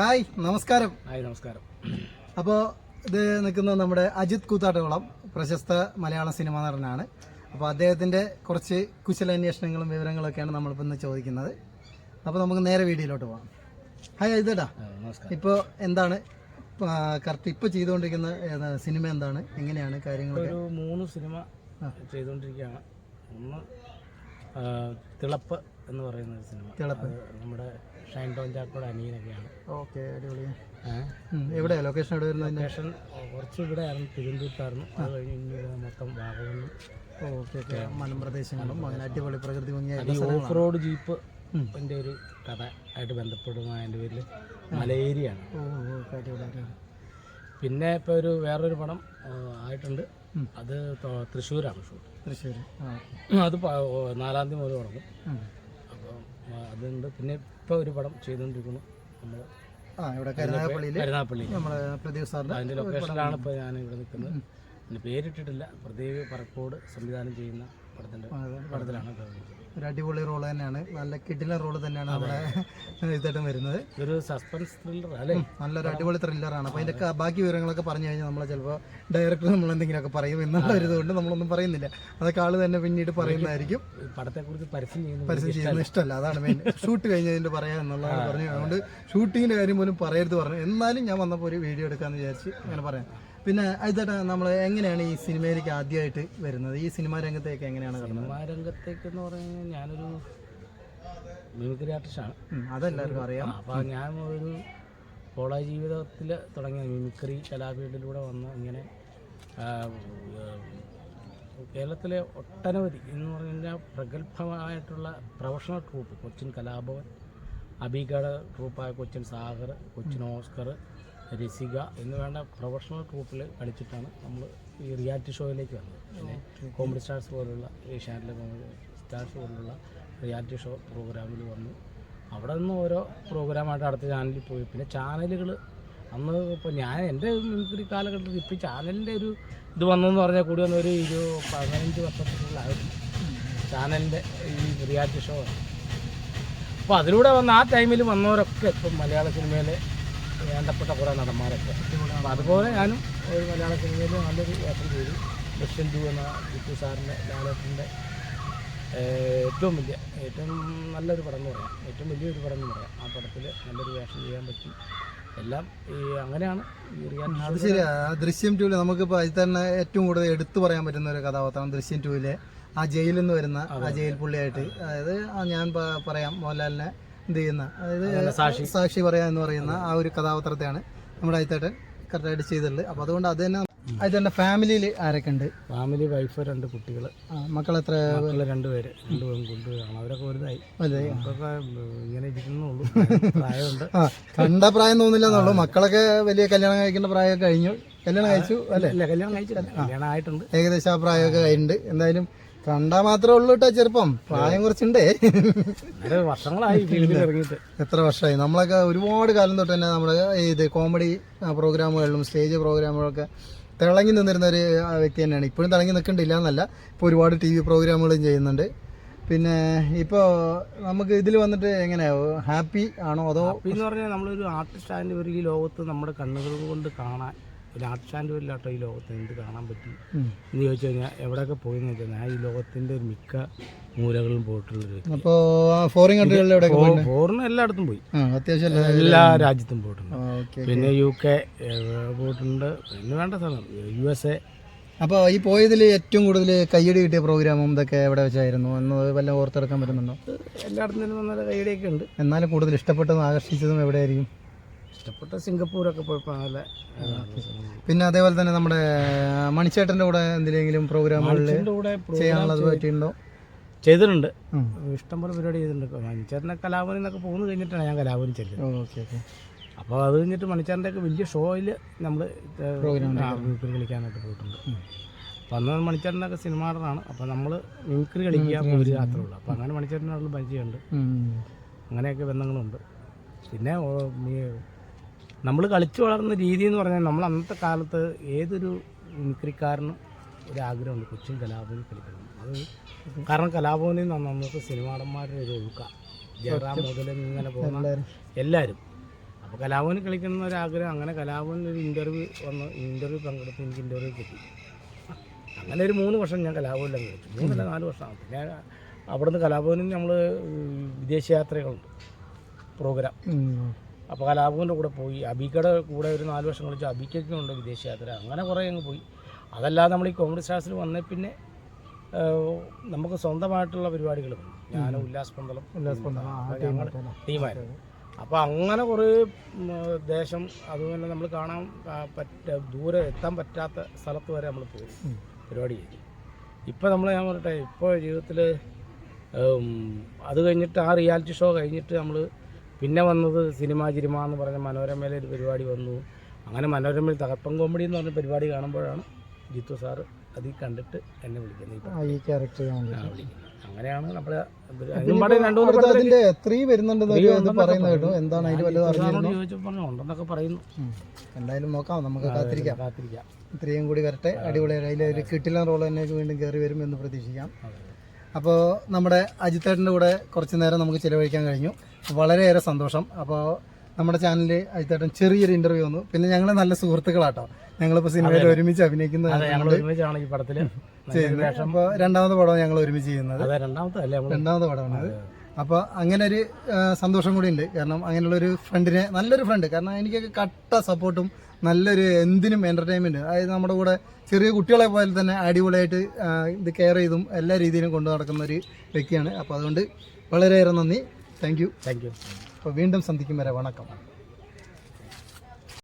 Hi നമസ്കാരം. Hi നമസ്കാരം. അപ്പോൾ ഇത് നിൽക്കുന്നത് നമ്മുടെ അജിത് കൂത്താട്ടുകുളം പ്രശസ്ത മലയാള സിനിമാ നടനാണ്. അപ്പോൾ അദ്ദേഹത്തിന്റെ കുറച്ച് കുശലാന്വേഷണങ്ങളും വിവരങ്ങളൊക്കെയാണ് നമ്മളിപ്പോൾ ഇന്ന് ചോദിക്കുന്നത്. അപ്പോൾ നമുക്ക് നേരെ വീഡിയോയിലോട്ട് പോകാം. ഹായ് അജിതേട്ടാ നമസ്കാരം. ഇപ്പോൾ എന്താണ് കറക്റ്റ് ഇപ്പോൾ ചെയ്തുകൊണ്ടിരിക്കുന്ന സിനിമ എന്താണ്? എങ്ങനെയാണ് കാര്യങ്ങളൊക്കെ? ഒരു മൂന്ന് സിനിമ ചെയ്തുകൊണ്ടിരിക്കുകയാണ്. ഒന്ന് തിളപ്പ് എന്ന് പറയുന്ന ഒരു സിനിമ. തിളപ്പ്. നമ്മുടെ ഷൈൻ ടോൺ ചാക്കോടെ അനിയനൊക്കെയാണ്. ഓക്കെ അടിപൊളി. എവിടെ എവിടെയാണ് ലൊക്കേഷൻ എവിടെ വരുന്നത് ലൊക്കേഷൻ കുറച്ച് ഇവിടെ ആയിരുന്നു തിരുവനന്തപുരത്തായിരുന്നു. അത് കഴിഞ്ഞ് മൊത്തം വാഗമണ്ണും ഓക്കെ ഓക്കെ. മലമ്പ്രദേശങ്ങളും അങ്ങനെ അടിപൊളി പ്രകൃതി ഭംഗിയായി ഓഫ് റോഡ് ജീപ്പ് എന്റെ ഒരു കഥ ആയിട്ട് ബന്ധപ്പെടുന്ന എന്റെ പേരിൽ മലയേരിയാണ് പിന്നെ ഇപ്പോൾ ഒരു വേറൊരു പടം ആ, ആയിട്ടുണ്ട്. അത് തൃശ്ശൂരാണ് ഷൂട്ട്. തൃശ്ശൂർ അത് നാലാം തീയതി മുതൽ തുടങ്ങും. അപ്പോൾ അപ്പം അതുണ്ട്. പിന്നെ ഇപ്പോൾ ഒരു പടം ചെയ്തുകൊണ്ടിരിക്കുന്നു നമ്മൾ ആ ഇവിടെ കരുനാഗപ്പള്ളിയിൽ കരുനാപ്പള്ളി നമ്മുടെ പ്രദീപ് അതിന്റെ ലൊക്കേഷനിലാണ് ഇപ്പോൾ ഞാൻ ഇവിടെ നിൽക്കുന്നത്. എന്റെ പേരിട്ടിട്ടില്ല. പ്രദീപ് പറക്കോട് സംവിധാനം ചെയ്യുന്ന പടത്തിന്റെ പടത്തിലാണ് നിൽക്കുന്നത്. ഒരു അടിപൊളി റോൾ തന്നെയാണ്. നല്ല കിടിലൻ റോൾ തന്നെയാണ് നമ്മുടെ ഇതായിട്ടും വരുന്നത്. ഒരു സസ്പെൻസ് ത്രില്ലർ അല്ലേ? നല്ലൊരു അടിപൊളി ത്രില്ലറാണ് അപ്പോൾ അതിന്റെ ബാക്കി വിവരങ്ങളൊക്കെ പറഞ്ഞു കഴിഞ്ഞാൽ നമ്മൾ ചിലപ്പോൾ ഡയറക്ടർ നമ്മൾ എന്തെങ്കിലുമൊക്കെ പറയും എന്നുള്ള ഒരു ഇതുകൊണ്ട് നമ്മളൊന്നും പറയുന്നില്ല. അതൊക്കെ ആൾ തന്നെ പിന്നീട് പറയുന്നതായിരിക്കും. പടത്തെ പടത്തെക്കുറിച്ച് പരസ്യം ചെയ്യുന്നത് പരസ്യം ചെയ്യുന്നത് ഇഷ്ടമല്ല. അതാണ് മെയിൻ ഷൂട്ട് കഴിഞ്ഞതിന്റെ പറയാം എന്നുള്ളതാണ് പറഞ്ഞു അതുകൊണ്ട് ഷൂട്ടിങ്ങിന്റെ കാര്യം പോലും പറയരുത് പറഞ്ഞു. എന്നാലും ഞാൻ വന്നപ്പോൾ ഒരു വീഡിയോ എടുക്കാന്ന് വിചാരിച്ച് അങ്ങനെ പറയാം. പിന്നെ അതിട്ട നമ്മൾ എങ്ങനെയാണ് ഈ സിനിമയിലേക്ക് ആദ്യമായിട്ട് വരുന്നത്? ഈ സിനിമാ രംഗത്തേക്ക് എങ്ങനെയാണ് സിനിമാ രംഗത്തേക്ക് എന്ന് പറഞ്ഞാൽ ഞാനൊരു മിമിക്രി ആർട്ടിസ്റ്റാണ്. ആണ് അതെല്ലാവർക്കും അറിയാം. അപ്പോൾ ഞാൻ ഒരു കോളേജ് ജീവിതത്തിൽ തുടങ്ങിയ മിമിക്രി കലാപീഠിലൂടെ വന്ന് ഇങ്ങനെ കേരളത്തിലെ ഒട്ടനവധി എന്ന് പറഞ്ഞു കഴിഞ്ഞാൽ പ്രഗത്ഭമായിട്ടുള്ള പ്രൊഫഷണൽ ട്രൂപ്പ് കൊച്ചിൻ കലാഭവൻ അബിഗഡ് ട്രൂപ്പായ കൊച്ചിൻ സാഗർ കൊച്ചിൻ ഓസ്കർ രസിക എന്ന് വേണ്ട പ്രൊഫഷണൽ ട്രൂപ്പിൽ കളിച്ചിട്ടാണ് നമ്മൾ ഈ റിയാലിറ്റി ഷോയിലേക്ക് വന്നത്. പിന്നെ കോമഡി സ്റ്റാർസ് പോലുള്ള ഏഷ്യാനെറ്റിലെ കോമഡി സ്റ്റാർസ് പോലുള്ള റിയാലിറ്റി ഷോ പ്രോഗ്രാമിൽ വന്നു. അവിടെ നിന്ന് ഓരോ പ്രോഗ്രാമായിട്ട് അടുത്ത ചാനലിൽ പോയി. പിന്നെ ചാനലുകൾ അന്ന് ഇപ്പോൾ ഞാൻ എന്റെ മിമിക്രി കാലഘട്ടത്തിൽ ഇപ്പോൾ ചാനലിന്റെ ഒരു ഇത് വന്നെന്ന് പറഞ്ഞാൽ കൂടി വന്ന ഒരു ഇരു പതിനഞ്ച് വർഷത്തിനുള്ളിലായിരുന്നു ചാനലിന്റെ ഈ റിയാലിറ്റി ഷോ അപ്പോൾ അതിലൂടെ വന്ന ആ ടൈമിൽ വന്നവരൊക്കെ ഇപ്പം മലയാള സിനിമയിലെ വേണ്ടപ്പെട്ട കുറേ നടന്മാരൊക്കെ. അപ്പോൾ അതുപോലെ ഞാനും ഒരു മലയാള സിനിമയിൽ നല്ലൊരു യാത്ര ചെയ്തു. ദൃശ്യം ടു എന്ന ജിത്തു സാറിന്റെ ലാലേട്ടന്റെ ഏറ്റവും വലിയ ഏറ്റവും നല്ലൊരു പടം എന്ന് പറയാം. ഏറ്റവും വലിയൊരു പടം എന്ന് പറയാം. ആ പടത്തിൽ നല്ലൊരു വേഷം ചെയ്യാൻ പറ്റി. എല്ലാം ഈ അങ്ങനെയാണ്. അത് ശരിയാ. ആ ദൃശ്യം ടൂവിൽ നമുക്കിപ്പോൾ അതിൽ തന്നെ ഏറ്റവും കൂടുതൽ എടുത്തു പറയാൻ പറ്റുന്ന ഒരു കഥാപാത്രം ദൃശ്യം ടൂവിലെ ആ ജയിലിൽ നിന്ന് വരുന്ന ആ ജയിൽ പുള്ളിയായിട്ട്. അതായത് ഞാൻ പറയാം മോഹൻലാലിനെ എന്ത് ചെയ്യുന്ന അതായത് സാക്ഷി. സാക്ഷി പറയാ എന്ന് പറയുന്ന ആ ഒരു കഥാപാത്രത്തെയാണ് നമ്മുടെ അയത്തേട്ടൻ കറക്റ്റായിട്ട് ചെയ്തിട്ടുള്ളത്. അപ്പോൾ അതുകൊണ്ട് അത് തന്നെ അയത്തേട്ടന്റെ ഫാമിലിയിൽ ആരൊക്കെ ഉണ്ട്? ഫാമിലി വൈഫ് രണ്ട് കുട്ടികൾ മക്കൾ എത്ര രണ്ടുപേര് രണ്ട് പെൺകുട്ടികളാണ് അവരൊക്കെ വലുതായി. ഇങ്ങനെ ഇരിക്കുന്നുള്ളൂ. പ്രായമുണ്ട്. കണ്ട പ്രായം തോന്നില്ല എന്നുള്ളൂ. മക്കളൊക്കെ വലിയ കല്യാണം കഴിക്കേണ്ട പ്രായമൊക്കെ കഴിഞ്ഞു. കല്യാണം കഴിച്ചു അല്ലേ? കല്യാണം കഴിച്ചില്ല കല്യാണം ആയിട്ടുണ്ട്. ഏകദേശം ആ പ്രായമൊക്കെ കഴിഞ്ഞിട്ടുണ്ട്. എന്തായാലും കണ്ടാ മാത്രമേ ഉള്ളൂ കേട്ടോ ചെറുപ്പം. പ്രായം കുറച്ചുണ്ടേ. വർഷങ്ങളായി ഇറങ്ങിയിട്ട്. എത്ര വർഷമായി? നമ്മളൊക്കെ ഒരുപാട് കാലം തൊട്ട് തന്നെ നമ്മുടെ ഇത് കോമഡി പ്രോഗ്രാമുകളിലും സ്റ്റേജ് പ്രോഗ്രാമുകളൊക്കെ തിളങ്ങി നിന്നിരുന്ന ഒരു വ്യക്തി തന്നെയാണ്. ഇപ്പോഴും തിളങ്ങി നിൽക്കണ്ടില്ല എന്നല്ല. ഇപ്പോൾ ഒരുപാട് ടി വി പ്രോഗ്രാമുകളും ചെയ്യുന്നുണ്ട്. പിന്നെ ഇപ്പോ നമുക്ക് ഇതിൽ വന്നിട്ട് എങ്ങനെയാ? ഹാപ്പി ആണോ അതോ എന്ന് പറഞ്ഞാൽ നമ്മളൊരു ആർട്ടിസ്റ്റ് ആയതിന്റെ ഒരു ഈ ലോകത്ത് നമ്മുടെ കണ്ണുകൾ കൊണ്ട് കാണാൻ ഒരു ആർട്സ് ആൻഡ് വരില്ലാട്ടോ ഈ ലോകത്ത് എന്ത് കാണാൻ പറ്റി. എന്ന് ചോദിച്ചു കഴിഞ്ഞാൽ എവിടെയൊക്കെ പോയി എന്ന് വെച്ചാൽ ഞാൻ ഈ ലോകത്തിന്റെ ഒരു മിക്ക മൂലകളിലും പോയിട്ടുള്ളൊരു. അപ്പോൾ ഫോറിൻ കൺട്രികളിൽ എവിടെയൊക്കെ ഫോ- പോയിട്ടുണ്ട്? ഫോറിന് എല്ലായിടത്തും പോയി. അത്യാവശ്യം എല്ലാ രാജ്യത്തും പോയിട്ടുണ്ട്. പിന്നെ യു കെ പോയിട്ടുണ്ട്. പിന്നെ വേണ്ട സ്ഥലം യു എസ് എ. അപ്പോൾ ഈ പോയതിൽ ഏറ്റവും കൂടുതൽ കയ്യടി കിട്ടിയ പ്രോഗ്രാമും ഇതൊക്കെ എവിടെ വെച്ചായിരുന്നു? എന്ന് വല്ല ഓർത്തെടുക്കാൻ പറ്റുന്നുണ്ടോ? എല്ലായിടത്തും കയ്യടിയൊക്കെ ഉണ്ട്. എന്നാലും കൂടുതൽ ഇഷ്ടപ്പെട്ടതും ആകർഷിച്ചതും എവിടെയായിരിക്കും? ഇഷ്ടപ്പെട്ട സിംഗപ്പൂരൊക്കെ പോയപ്പോൾ നല്ല പിന്നെ അതേപോലെ തന്നെ നമ്മുടെ മണിച്ചേട്ടന്റെ കൂടെ എന്തെങ്കിലും പ്രോഗ്രാമുകളിൽ ചെയ്യാനുള്ളത് പറ്റിയിട്ടുണ്ടോ? ചെയ്തിട്ടുണ്ട്. ഇഷ്ടംപോലെ പരിപാടി ചെയ്തിട്ടുണ്ട്. മണിച്ചേട്ടനെ കലാഭവനിൽ എന്നൊക്കെ പോകുന്നു കഴിഞ്ഞിട്ടാണ് ഞാൻ കലാഭവനിൽ ചെല്ലുന്നത്. Okay okay. അപ്പോൾ അത് കഴിഞ്ഞിട്ട് മണിച്ചേട്ടന്റെ ഒക്കെ വലിയ ഷോയിൽ നമ്മൾ മിമിക്രി കളിക്കാനായിട്ട് പോയിട്ടുണ്ട്. അപ്പോൾ അന്ന് മണിച്ചേട്ടനൊക്കെ സിനിമ നടനാണ്. അപ്പോൾ നമ്മൾ മിമിക്രി കളിക്കുക ഒരു യാത്രയുള്ളൂ അപ്പോൾ അങ്ങനെ മണിച്ചേട്ടനുള്ള പരിചയമുണ്ട്. അങ്ങനെയൊക്കെ ബന്ധങ്ങളുണ്ട്. പിന്നെ നമ്മൾ കളിച്ചു വളർന്ന രീതി എന്ന് പറഞ്ഞാൽ നമ്മൾ അന്നത്തെ കാലത്ത് ഏതൊരു മിമിക്രിക്കാരനും ഒരു ആഗ്രഹമുണ്ട്. കൊച്ചിൻ കലാഭവനിൽ കളിക്കണം. അത് കാരണം കലാഭവനിൽ നിന്നാണ് അന്നത്തെ സിനിമാടന്മാരുടെ ഒരു ഒഴുക്ക. ജയറാം മുതൽ ഇങ്ങനെ പോകുന്ന എല്ലാവരും അപ്പോൾ കലാഭവനിൽ കളിക്കണം ഒരാഗ്രഹം അങ്ങനെ കലാഭവനിൽ ഒരു ഇന്റർവ്യൂ വന്ന് ഇന്റർവ്യൂ പങ്കെടുത്ത് എനിക്ക് ഇന്റർവ്യൂ കിട്ടി. അങ്ങനെ ഒരു മൂന്ന് വർഷം ഞാൻ കലാഭവനിലാണ് കളിച്ചു. മൂന്നല്ല നാല് വർഷമാണ് പിന്നെ അവിടുന്ന് കലാഭവനിൽ നമ്മൾ വിദേശയാത്രകളുണ്ട്. പ്രോഗ്രാം. അപ്പോൾ കലാഭവന്റെ കൂടെ പോയി. അബിക്കയുടെ കൂടെ ഒരു നാല് വർഷം കളിച്ചു അബിക്കൊക്കെ ഉണ്ട് വിദേശയാത്ര. അങ്ങനെ കുറേ അങ്ങ് പോയി. അതല്ലാതെ നമ്മൾ ഈ കോൺഗ്രസ് സ്റ്റാർസിൽ വന്നേ പിന്നെ നമുക്ക് സ്വന്തമായിട്ടുള്ള പരിപാടികൾ വന്നു. ഞാൻ ഉല്ലാസ് പന്തളം ഉല്ലാസ് പന്തളം, ടീമായിരുന്നു അപ്പോൾ അങ്ങനെ കുറേ ദേശം അതുപോലെ നമ്മൾ കാണാൻ പറ്റ ദൂരെ എത്താൻ പറ്റാത്ത സ്ഥലത്ത് വരെ നമ്മൾ പോയി. പരിപാടി ചെയ്തു ഇപ്പോൾ നമ്മൾ ഞാൻ പറയട്ടെ ഇപ്പോൾ ജീവിതത്തിൽ അത് കഴിഞ്ഞിട്ട് ആ റിയാലിറ്റി ഷോ കഴിഞ്ഞിട്ട് നമ്മൾ പിന്നെ വന്നത് സിനിമ ചിരിമ എന്ന് പറഞ്ഞ മനോരമയിലെ ഒരു പരിപാടി വന്നു. അങ്ങനെ മനോരമയിൽ തകർപ്പൻ കോമഡി എന്ന് പറഞ്ഞ പരിപാടി കാണുമ്പോഴാണ് ജിത്തു സാർ അതിൽ കണ്ടിട്ട് എന്നെ വിളിക്കുന്നത്. ഈ ക്യാരക്ടർ അങ്ങനെയാണ് നമ്മുടെ പിന്നെ രണ്ടു മൂന്ന് അതിന്റെ ത്രീ വരുന്നുണ്ടെന്ന് പറയുന്നത് കേട്ടോ. എന്താണ് അതിൽ വല്ലതും ചോദിച്ചപ്പോൾ ഉണ്ടെന്നൊക്കെ പറയുന്നു. എന്തായാലും നോക്കാം. നമുക്ക് കാത്തിരിക്കാം. കാത്തിരിക്കാം. ഇത്രയും കൂടി വരട്ടെ. അടിപൊളിയായി അതിൽ കിട്ടില്ല റോൾ തന്നെ വീണ്ടും കയറി വരും എന്ന് പ്രതീക്ഷിക്കാം. അപ്പോൾ നമ്മുടെ അജിത്തേട്ടന്റെ കൂടെ കുറച്ച് നേരം നമുക്ക് ചിലവഴിക്കാൻ കഴിഞ്ഞു. വളരെയേറെ സന്തോഷം. അപ്പോൾ നമ്മുടെ ചാനലിൽ അജിത്തേട്ടൻ ചെറിയൊരു ഇന്റർവ്യൂ വന്നു. പിന്നെ ഞങ്ങൾ നല്ല സുഹൃത്തുക്കളാട്ടോ. ഞങ്ങളിപ്പോൾ സിനിമയിൽ ഒരുമിച്ച് അഭിനയിക്കുന്നത് അതെ ഞങ്ങൾ ഒരുമിച്ചാണ് ഈ പടത്തിൽ ചെയ്യുന്നത്. അപ്പോൾ രണ്ടാമത്തെ പടമാണ് ഞങ്ങൾ ഒരുമിച്ച് ചെയ്യുന്നത്. രണ്ടാമത്തെ പടമാണ് അപ്പോൾ അങ്ങനെ ഒരു സന്തോഷം കൂടി ഉണ്ട് കാരണം അങ്ങനെയുള്ള ഒരു ഫ്രണ്ടിനെ നല്ലൊരു ഫ്രണ്ട് കാരണം എനിക്കൊക്കെ കട്ട സപ്പോർട്ടും നല്ലൊരു എന്തിനും എന്റർടൈൻമെന്റ് അതായത് നമ്മുടെ കൂടെ ചെറിയ കുട്ടികളെ പോലെ തന്നെ അടിപൊളിയായിട്ട് ഇത് കെയർ ചെയ്തും എല്ലാ രീതിയിലും കൊണ്ടു നടക്കുന്ന ഒരു വ്യക്തിയാണ്. അപ്പോൾ അതുകൊണ്ട് വളരെയേറെ നന്ദി. താങ്ക് യു താങ്ക് യു അപ്പോൾ വീണ്ടും സന്ധിക്കും വരെ. വണക്കം.